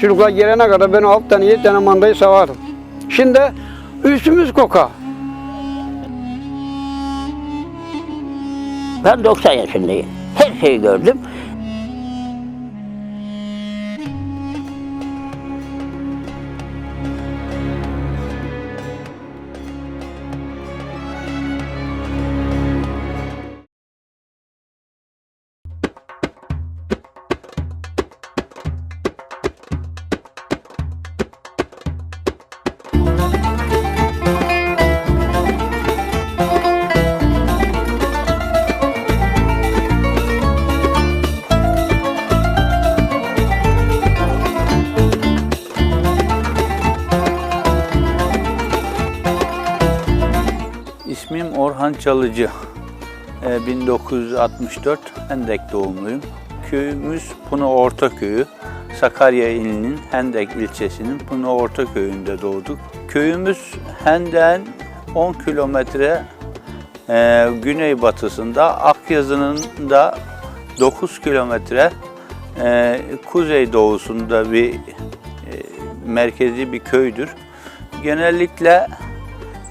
Çocuklar gelene kadar ben alt tane yedi tane mandayı savardım. Şimdi üstümüz koka. Ben 90 yaşındayım. Her şeyi gördüm. Çalıcı. Ee, 1964 Hendek doğumluyum. Köyümüz Pınar Ortaköyü. Sakarya ilinin Hendek ilçesinin Pınar Ortaköyü'nde doğduk. Köyümüz Hendek'in 10 kilometre e, güneybatısında, Akyazı'nın da 9 kilometre e, kuzeydoğusunda bir e, merkezi bir köydür. Genellikle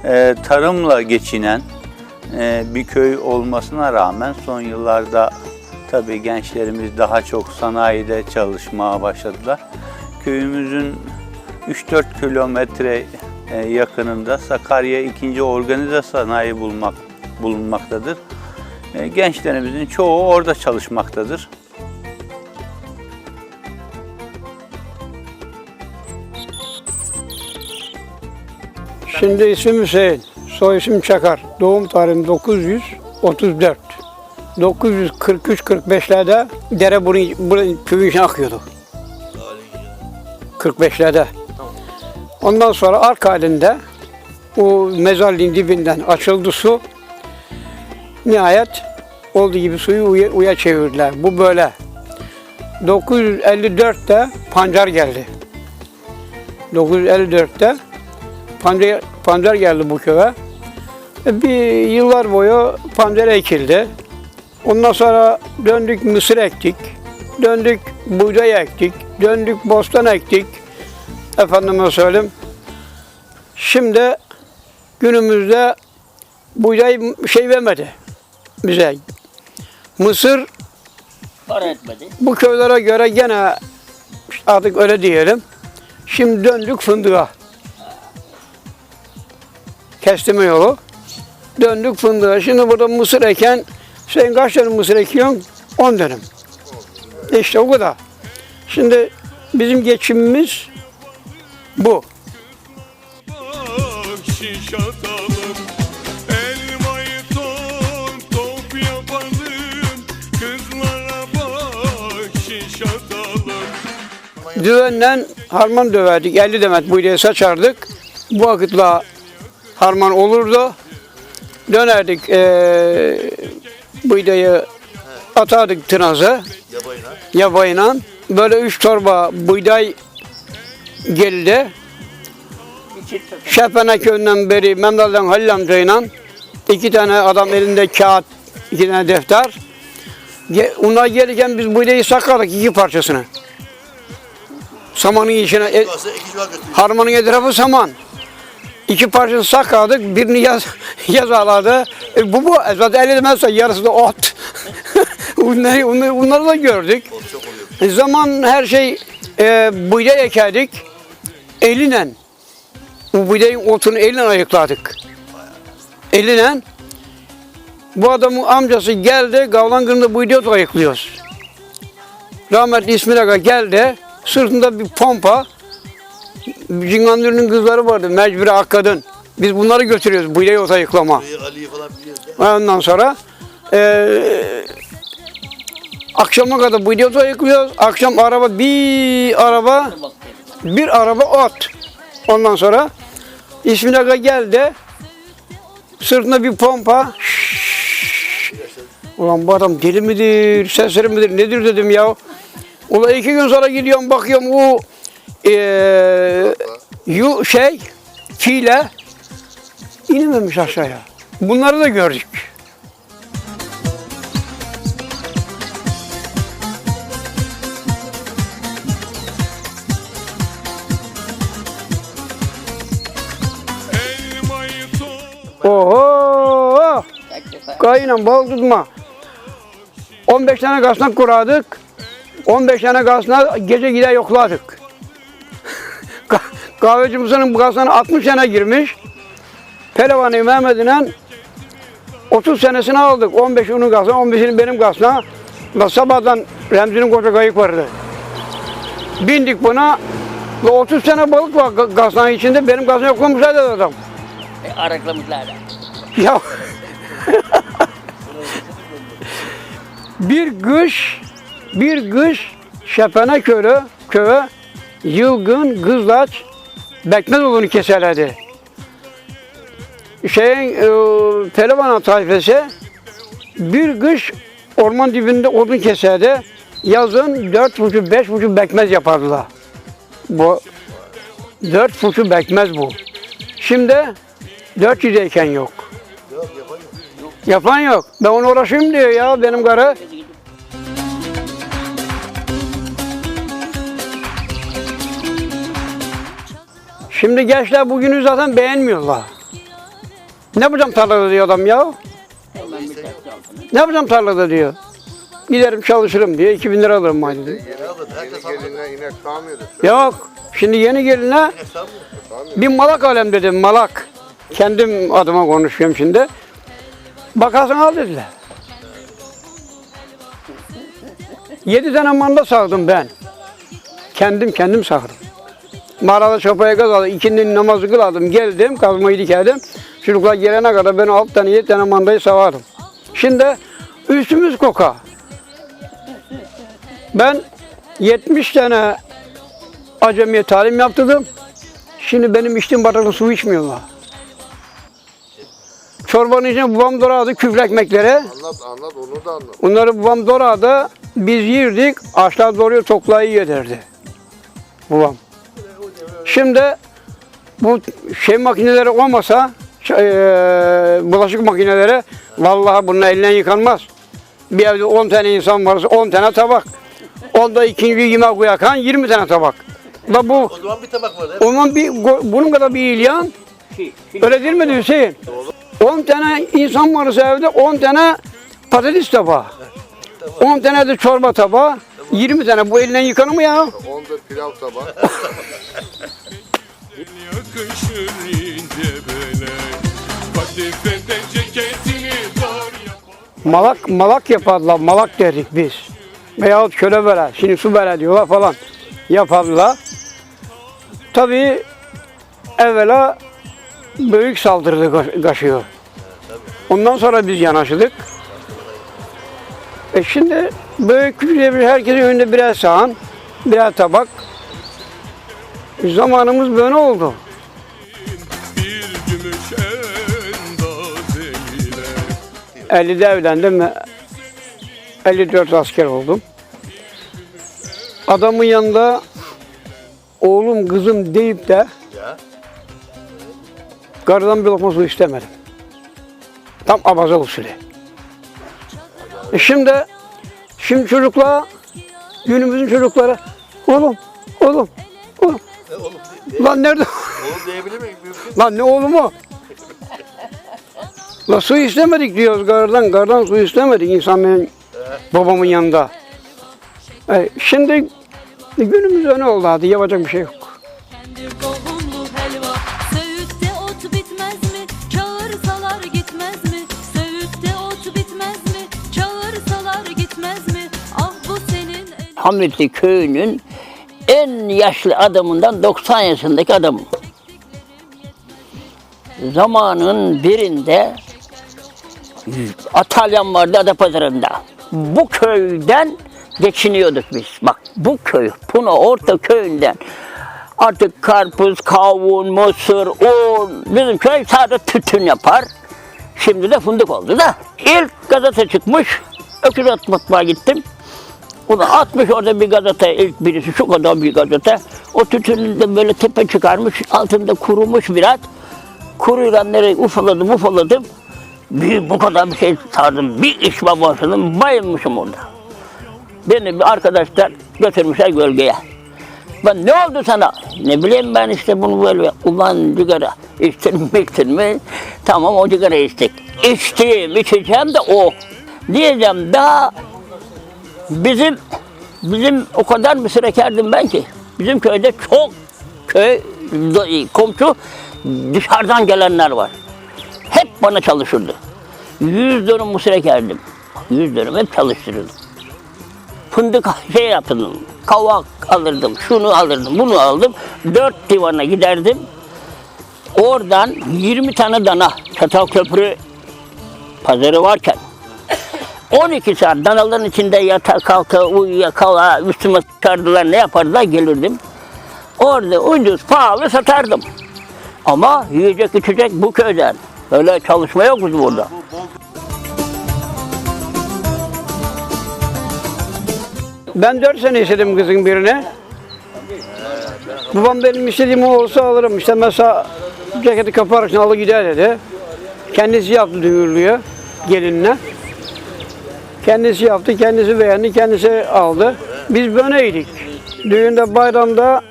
e, tarımla geçinen e, bir köy olmasına rağmen son yıllarda tabii gençlerimiz daha çok sanayide çalışmaya başladılar. Köyümüzün 3-4 kilometre e, yakınında Sakarya 2. Organize Sanayi bulmak, bulunmaktadır. E, gençlerimizin çoğu orada çalışmaktadır. Şimdi ismim Hüseyin. Soy isim Çakar. Doğum tarihim 934. 943-45'lerde dere bunun, bunun köyün içine akıyordu. 45'lerde. Ondan sonra arka halinde o mezarlığın dibinden açıldı su. Nihayet olduğu gibi suyu uya, uya çevirdiler. Bu böyle. 954'te pancar geldi. 954'te pancar, pancar geldi bu köye. Bir yıllar boyu pancar ekildi. Ondan sonra döndük mısır ektik. Döndük buğday ektik. Döndük bostan ektik. Efendime söyleyeyim. Şimdi günümüzde buğday şey vermedi bize. Mısır Para etmedi. bu köylere göre gene artık öyle diyelim. Şimdi döndük fındığa. Kestime yolu. Döndük fındığa. Şimdi burada mısır eken, sen kaç tane mısır ekiyorsun? 10 dönüm. İşte o kadar. Şimdi bizim geçimimiz bu. Düvenden harman döverdik. 50 demet buğdayı saçardık. Bu vakitle harman olurdu. Dönerdik eee buğdayı atardık tınaza. Yabayına. Yabayla. Böyle üç torba buğday geldi. Şepenek köyünden beri Memdal'dan Halil amcayla iki tane adam elinde kağıt, iki tane defter. Onlar gelirken biz buğdayı sakladık iki parçasını. Samanın içine, e, harmanın etrafı saman. İki parçasını sakladık, birini yaz, yaz ağladı. E, bu bu, zaten el edemezse yarısı da ot. bunları, bunları, bunları da gördük. E, zaman her şey e, buğday ekerdik. Eliyle. Bu buğdayın otunu eliyle ayıkladık. Eliyle. Bu adamın amcası geldi, Gavlan Kırı'nda buğday otu ayıklıyoruz. Rahmetli İsmail Aga geldi, sırtında bir pompa. Cingandırı'nın kızları vardı, mecburi ak kadın. Biz bunları götürüyoruz, buğday otu ayıklama. Burayı Ali'yi falan biliyoruz. Ondan sonra eee akşama kadar bu idiot ayıklıyoruz. Akşam araba bir araba bir araba ot. Ondan sonra İsmail Aga geldi. Sırtında bir pompa. Şşş. Ulan bu adam deli midir, sesleri midir, nedir dedim ya. Ulan iki gün sonra gidiyorum bakıyorum o ee, yu, şey, file inememiş aşağıya. Bunları da gördük. Oho! Kayınan bal tutma. 15 tane kasnak kuradık. 15 tane kasnak gece gider yokladık. Ka- Kahveci Musa'nın bu kasnağına 60 tane girmiş. Pelevanı Mehmet'inen 30 senesini aldık. 15 onun kasnağı, 15'ini benim kasnağı. Ve sabahdan Remzi'nin koca kayık vardı. Bindik buna. Ve 30 tane balık var kasnağın içinde. Benim kasnağı yoklamışlar dedi adam. E, araklamışlar. Ya bir kış bir kış Şepene köyü köye yılgın kızlaç bekmez olduğunu keserlerdi. Şeyin e, Televana tayfesi bir kış orman dibinde odun keserdi. Yazın dört buçuk beş buçuk bekmez yapardılar. Bu dört buçuk bekmez bu. Şimdi 400'eyken yok. Yapan yok. Ben onu uğraşayım diyor ya benim karı. Şimdi gençler bugünü zaten beğenmiyorlar. Ne yapacağım tarlada diyor adam ya. Ne yapacağım tarlada diyor. Giderim çalışırım diyor. 2000 lira alırım sağmıyordu. Yok. Şimdi yeni geline bir malak alem dedim malak. Kendim adıma konuşuyorum şimdi. Bakarsın al dediler. Yedi tane manda sağdım ben. Kendim kendim sağdım. Mağarada çopaya gaz aldım. İkindinin namazı kıladım. Geldim kazmayı dikerdim. Çocuklar gelene kadar ben alt tane yedi tane mandayı savardım. Şimdi üstümüz koka. Ben 70 tane acemiye talim yaptırdım. Şimdi benim içtiğim bardaklı su içmiyorlar. Çorbanın içine babam doğradı küflü ekmekleri. Anlat anlat onu da anlat. Onları babam doğradı. Biz yirdik. Ağaçlar doğruyor toklayı yederdi. Babam. Şimdi bu şey makineleri olmasa ç- eee, bulaşık makineleri vallahi bunun elinden yıkanmaz. Bir evde 10 tane insan varsa 10 tane tabak. Onda ikinci yemek koyakan 20 tane tabak. Da bu O zaman bir tabak vardı. onun bir bunun kadar bir ilyan Şey, şey, Öyle değil mi Hüseyin? 10 tane insan varsa evde 10 tane patates tabağı. 10 tane de çorba tabağı. 20 tane bu elinden yıkanır mı ya? Onda pilav tabağı. Malak malak yapardılar. Malak derdik biz. Veyahut köle bere. Şimdi su bere diyorlar falan. Yapardılar. Tabii evvela büyük saldırdı ka- kaşıyor. Ondan sonra biz yanaştık. E şimdi büyük küçük bir herkesin önünde birer sahan, birer tabak. Zamanımız böyle oldu. Bir gümüş endaz ile 50'de evlendim ve 54 asker oldum. Adamın yanında oğlum kızım deyip de karıdan bir lokma su istemedim. Tam abaza usulü. E şimdi, şimdi çocuklar, günümüzün çocukları, oğlum, oğlum. Lan nerede? oğlum diyebilir miyim? Mümkün. Lan ne oğlumu? La su istemedik diyoruz gardan. Gardan su istemedik insanların babamın yanında. E, şimdi günümüz öyle oldu hadi yapacak bir şey yok. Kendir tohumlu helva Söğütte ot bitmez mi? Çağırsalar gitmez mi? Söğütte ot bitmez mi? Çağırsalar gitmez mi? Ah bu senin köyünün yaşlı adamından 90 yaşındaki adamım. Zamanın birinde Atalyan vardı Adapazarı'nda. Bu köyden geçiniyorduk biz. Bak bu köy, Puna Orta köyünden. Artık karpuz, kavun, mısır, un. Bizim köy sadece tütün yapar. Şimdi de fındık oldu da. İlk gazete çıkmış. Öküz atmatmaya gittim. Ulan atmış orada bir gazete ilk birisi şu kadar bir gazete. O tütünü de böyle tepe çıkarmış altında kurumuş biraz. Kuruyla ufaladım ufaladım. Bir, bu kadar bir şey sardım. Bir içme başladım bayılmışım orada. Beni bir arkadaşlar götürmüşler gölgeye. Ben ne oldu sana? Ne bileyim ben işte bunu böyle ulan sigara içtin mi içtin mi? Tamam o sigara içtik. içtiğim, içeceğim de o. Diyeceğim daha bizim bizim o kadar mısır ekerdim ben ki. Bizim köyde çok köy komşu dışarıdan gelenler var. Hep bana çalışırdı. Yüz dönüm mısır ekerdim. Yüz dönüm hep çalıştırırdım. Fındık şey yaptım. Kavak alırdım, şunu alırdım, bunu aldım. Dört divana giderdim. Oradan 20 tane dana Çatal Köprü pazarı varken 12 saat danaların içinde yata kalka uyuya kala üstüme çıkardılar ne yapardılar gelirdim. Orada ucuz pahalı satardım. Ama yiyecek içecek bu köyden. Öyle çalışma yok bizim burada. Ben dört sene istedim kızın birine. Babam benim istediğim o olsa alırım. İşte mesela ceketi kaparsın alı gider dedi. Kendisi yaptı duyurluyor gelinine. Kendisi yaptı, kendisi beğendi, kendisi aldı. Biz böyleydik. Düğünde, bayramda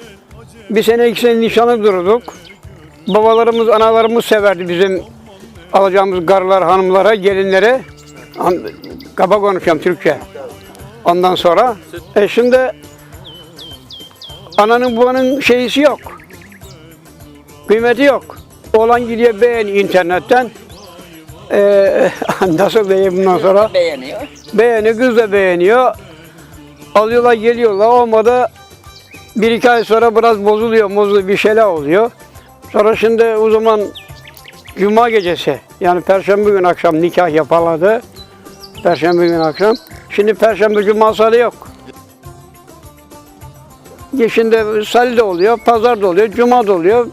bir sene iki sene nişanı durduk. Babalarımız, analarımız severdi bizim alacağımız karılar, hanımlara, gelinlere. Kaba konuşuyorum Türkçe. Ondan sonra e şimdi ananın babanın şeysi yok. Kıymeti yok. Oğlan gidiyor beğen internetten. Ee, nasıl diyeyim bundan sonra? Beğeniyor. Beğeniyor, kız da beğeniyor. Alıyorlar geliyorlar olmadı. Bir iki ay sonra biraz bozuluyor, bozuluyor bir şeyler oluyor. Sonra şimdi o zaman Cuma gecesi yani Perşembe gün akşam nikah yaparlardı. Perşembe gün akşam. Şimdi Perşembe Cuma salı yok. Şimdi salı da oluyor, pazar da oluyor, cuma da oluyor.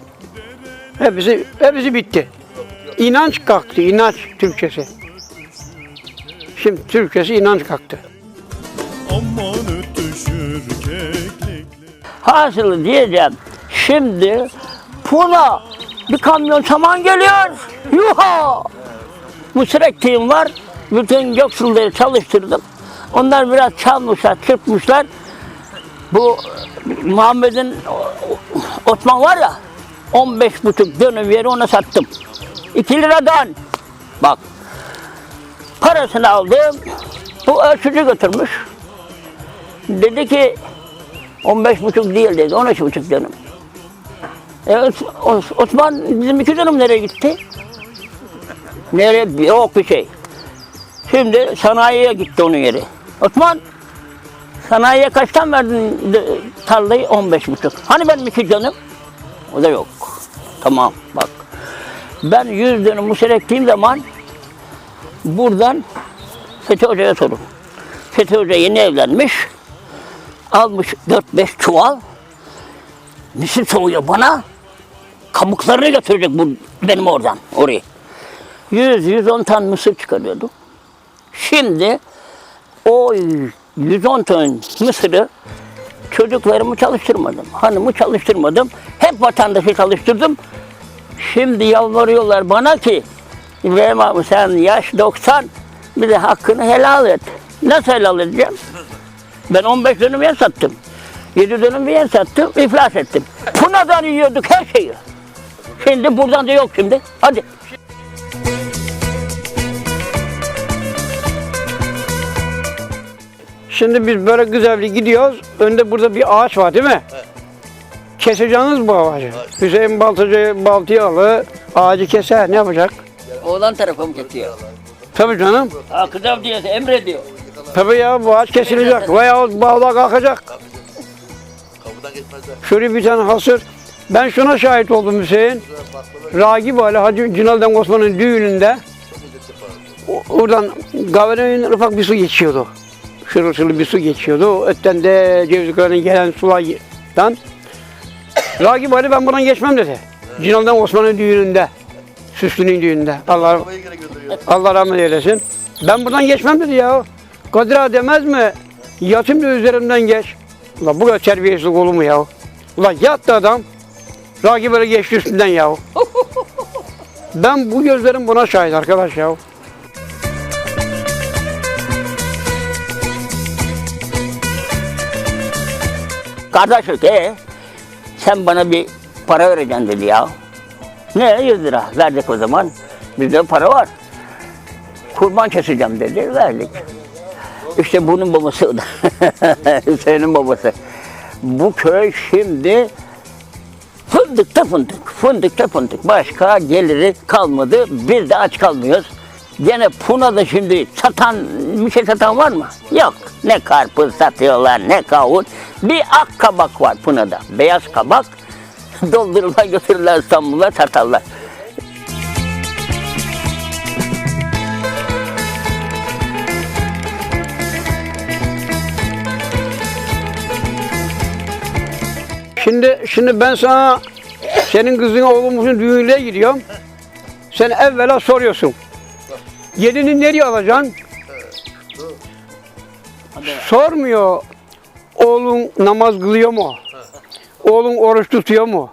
Hepsi, hepsi bitti. İnanç kalktı, inanç Türkçesi. Şimdi Türkçesi inanç kalktı. Hasılı diyeceğim. Şimdi Puna bir kamyon saman geliyor. Yuha! Mısır ektiğim var. Bütün yoksulları çalıştırdım. Onlar biraz çalmışlar, çırpmışlar. Bu Muhammed'in Osman var ya 15 buçuk dönüm yeri ona sattım. 2 liradan. Bak. Parasını aldım. Bu ölçücü götürmüş. Dedi ki 15 buçuk değil dedi, 13 buçuk dönüm. E, Os- Os- Osman bizim iki dönüm nereye gitti? Nereye? Yok bir şey. Şimdi sanayiye gitti onun yeri. Osman, sanayiye kaçtan verdin tarlayı? 15 buçuk. Hani benim iki dönüm? O da yok. Tamam bak. Ben 100 dönüm ektiğim zaman buradan Fethi Hoca'ya sorun. Fethi Hoca yeni evlenmiş almış 4-5 çuval mısır soğuyor bana. Kabuklarını götürecek bu benim oradan oraya. 100-110 ton mısır çıkarıyordum. Şimdi o 110 ton mısırı çocuklarımı çalıştırmadım. Hanımı çalıştırmadım. Hep vatandaşı çalıştırdım. Şimdi yalvarıyorlar bana ki İbrahim abi sen yaş 90 bir de hakkını helal et. Nasıl helal edeceğim? Ben 15 dönüm yer sattım. 7 dönüm bir yer sattım, iflas ettim. Puna'dan yiyorduk her şeyi. Şimdi buradan da yok şimdi. Hadi. Şimdi biz böyle güzelce gidiyoruz. Önde burada bir ağaç var değil mi? Keseceğiniz bu ağacı. Hüseyin Baltacı Baltıyalı ağacı keser. Ne yapacak? Oğlan tarafım kesiyor. Tabii canım. Ha kızım diyor, emrediyor. Tabii ya bu ağaç kesilecek. Veya bağla kalkacak. Şöyle bir tane hasır. Ben şuna şahit oldum Hüseyin. Ragip Ali Hacı Cinal'den Osman'ın düğününde oradan Gavere'nin ufak bir su geçiyordu. Şırıl bir su geçiyordu. Ötten de Cevizlikler'in gelen sulardan. Ragip Ali ben buradan geçmem dedi. Cinal'den Osman'ın düğününde. Süslü'nün düğününde. Allah. Allah rahmet eylesin. Ben buradan geçmem dedi ya. Kadir ağa demez mi? Yatım da üzerimden geç. Ulan bu kadar terbiyesiz olur mu ya? Ulan yattı adam. Ragi böyle geçti üstünden ya. ben bu gözlerim buna şahit arkadaş ya. Kardeşlik e sen bana bir para vereceksin dedi ya. Ne 100 lira verdik o zaman. Bizde para var. kurban keseceğim dedi. Verdik. İşte bunun babası da. Hüseyin'in babası. Bu köy şimdi fındıkta fındık, fındıkta fındık. Başka geliri kalmadı. Biz de aç kalmıyoruz. Gene Puna'da şimdi satan, bir şey satan var mı? Yok. Ne karpuz satıyorlar, ne kavun. Bir ak kabak var Puna'da. Beyaz kabak. Doldururlar götürürler İstanbul'a satarlar. Şimdi şimdi ben sana senin kızın oğlumuzun düğününe gidiyorum. Sen evvela soruyorsun. Gelini nereye alacaksın? Sormuyor. Oğlun namaz kılıyor mu? Oğlun oruç tutuyor mu?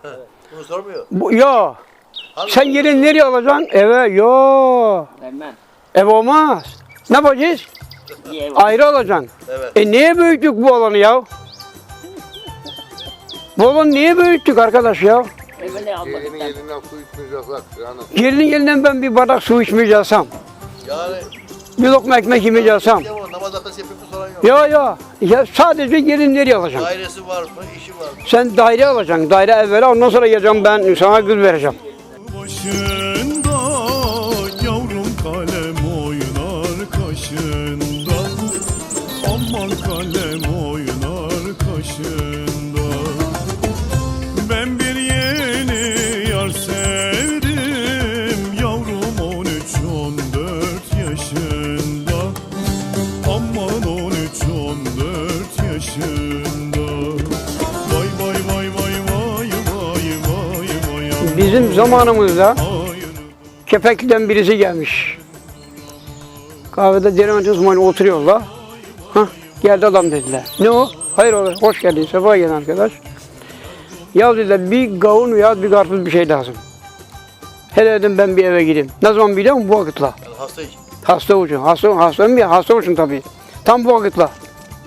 Bunu sormuyor. Bu, ya. Sen gelin nereye alacaksın? Eve. Yo. Vermem. Ev olmaz. Ne yapacağız? Ayrı alacaksın. Evet. E niye büyüttük bu alanı ya? Bu alanı niye büyüttük arkadaş ya? Gelinin elinden su içmeyeceksek yani. Gelinin elinden ben bir bardak su içmeyeceksem, Yani bir lokma ekmek yemeyeceksem. namaz akası yapıp soran yok. Ya ya, ya sadece gelin nereye alacaksın? Dairesi var mı, işi var mı? Sen daire alacaksın, daire evvela ondan sonra geleceğim ben sana kız vereceğim. Başında Bizim zamanımızda. Kepekli'den birisi gelmiş. Kahvede Denemet Osman'ı oturuyorlar. Hah, geldi adam dediler. Ne o? Hayır oğlum, hoş geldin, sefa geldin arkadaş. Ya dediler bir gavun veya bir karpuz bir şey lazım. Hele dedim ben bir eve gideyim. Ne zaman biliyor musun? Bu vakitle. Hasta için. Hasta için. Hasta, hasta mı ya? Hasta için tabii. Tam bu vakitle.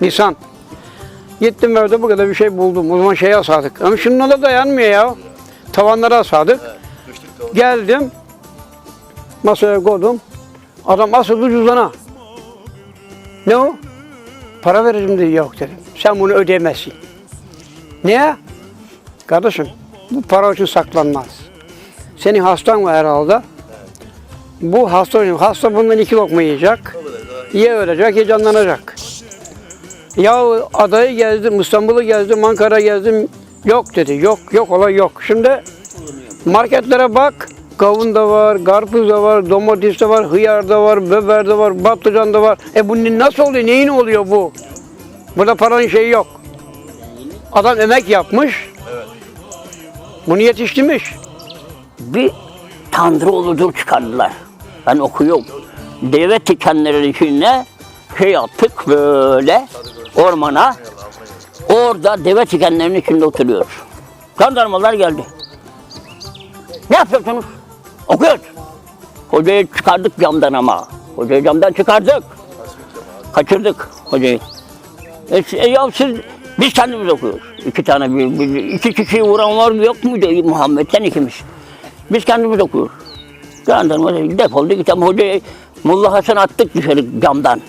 Nisan. Gittim evde bu kadar bir şey buldum. O zaman şeye asadık. Ama şununla da dayanmıyor ya. Tavanlara asadık. Geldim. Masaya koydum. Adam asıldı cüzdana. Ne o? Para vereceğim dedi. Yok dedim. Sen bunu ödeyemezsin. Niye? Kardeşim bu para için saklanmaz. Senin hastan var herhalde. Bu hasta. Hasta bundan iki lokma yiyecek. Ya ölecek ya canlanacak. Ya adayı gezdim, İstanbul'u gezdim, Ankara gezdim. Yok dedi. Yok, yok olay yok. Şimdi marketlere bak. Kavun da var, karpuz da var, domates de var, hıyar da var, biber de var, patlıcan da var. E bu nasıl oluyor? Neyin oluyor bu? Burada paranın şeyi yok. Adam emek yapmış. Bunu yetiştirmiş. bir Tanrıoğlu'dur çıkardılar. Ben okuyorum. Deve tikenlerin içine şey attık böyle ormana. Orada deve tikenlerin içinde oturuyoruz. Jandarmalar geldi. Ne yapıyorsunuz? Okuyoruz. Hocayı çıkardık camdan ama. Hocayı camdan çıkardık. Kaçırdık hocayı. E, e, ya siz, biz kendimiz okuyoruz. İki tane, bir, bir, iki kişiyi vuran var mı yok muydu Muhammed'den ikimiz. Biz kendimiz okuyoruz. Jandarma dedi, defoldu git ama hocayı Mullah Hasan attık dışarı camdan.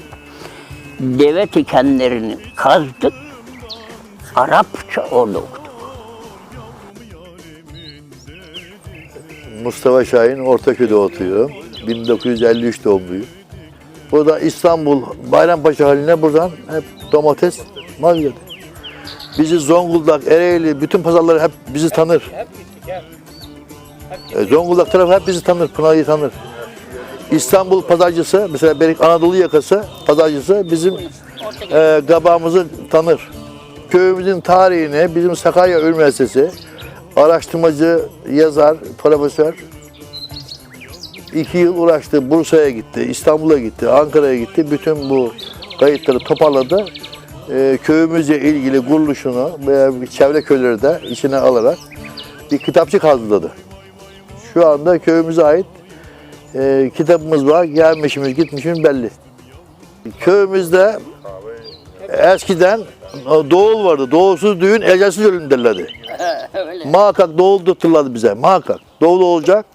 Deve tikenlerini kazdık. Arapça orada okuduk. Mustafa Şahin Ortaköy'de oturuyorum. 1953 doğumluyum. Burada İstanbul Bayrampaşa haline buradan hep domates mal geldi. Bizi Zonguldak, Ereğli, bütün pazarları hep bizi tanır. E, Zonguldak tarafı hep bizi tanır, Pınar'ı tanır. İstanbul pazarcısı, mesela Berik Anadolu yakası pazarcısı bizim e, gabağımızı tanır. Köyümüzün tarihini bizim Sakarya Üniversitesi araştırmacı, yazar, profesör iki yıl uğraştı. Bursa'ya gitti, İstanbul'a gitti, Ankara'ya gitti. Bütün bu kayıtları toparladı. Ee, köyümüzle ilgili kuruluşunu veya çevre köyleri de içine alarak bir kitapçık hazırladı. Şu anda köyümüze ait e, kitabımız var. Gelmişimiz, gitmişimiz belli. Köyümüzde eskiden doğul vardı. Doğulsuz düğün, ecelsiz ölüm derlerdi. Muhakkak doğul tutturlardı bize. Muhakkak. Doğulu olacak.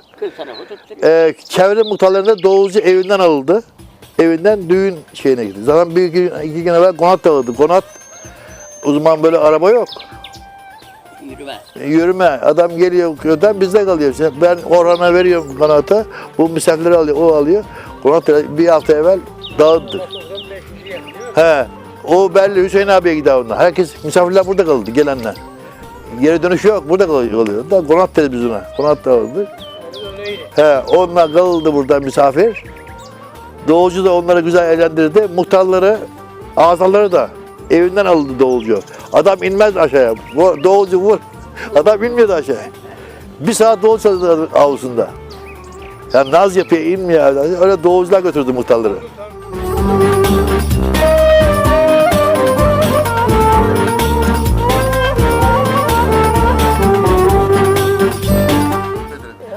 Ee, çevre muhtarlarında doğulcu evinden alındı. evinden düğün şeyine gitti. Zaten bir iki, iki gün evvel konat alırdı. Konat o zaman böyle araba yok. Yürüme. Yürüme. Adam geliyor köyden bizde kalıyor. Ben Orhan'a veriyorum konatı. Bu misafirleri alıyor. O alıyor. Konat bir hafta evvel dağıttı. He. O belli Hüseyin abiye gider onlar. Herkes misafirler burada kaldı gelenler. Geri dönüş yok. Burada kalıyor. Da konat dedi biz ona. Konat da aldı. He. Onlar kaldı burada misafir. Doğucu da onları güzel eğlendirdi. Muhtarları, azaları da evinden alındı doğucu. Adam inmez aşağıya. Bu Doğucu vur. Adam inmiyordu aşağıya. Bir saat doğucu çalıştı avlusunda. Yani naz yapıyor, inmiyor. Öyle doğucular götürdü muhtarları.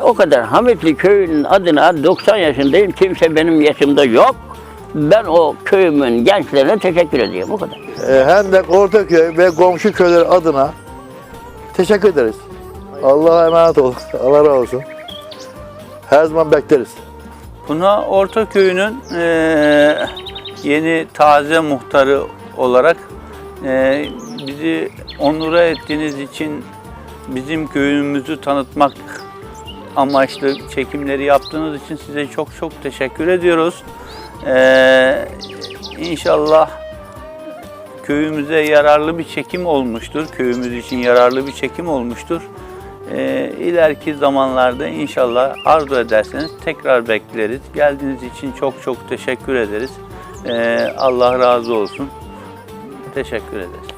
O kadar Hamitli köyünün adına 90 yaşındayım. Kimse benim yaşımda yok. Ben o köyümün gençlerine teşekkür ediyorum. O kadar. Ee, Hendek, Ortaköy ve komşu köyler adına teşekkür ederiz. Allah'a emanet olun. Allah razı olsun. Her zaman bekleriz. Puna Ortaköy'ünün eee yeni taze muhtarı olarak eee, bizi onura ettiğiniz için bizim köyümüzü tanıtmak amaçlı çekimleri yaptığınız için size çok çok teşekkür ediyoruz. Eee inşallah köyümüze yararlı bir çekim olmuştur. Köyümüz için yararlı bir çekim olmuştur. Ee, ileriki zamanlarda inşallah arzu ederseniz tekrar bekleriz. Geldiğiniz için çok çok teşekkür ederiz. Ee, Allah razı olsun. Teşekkür ederiz.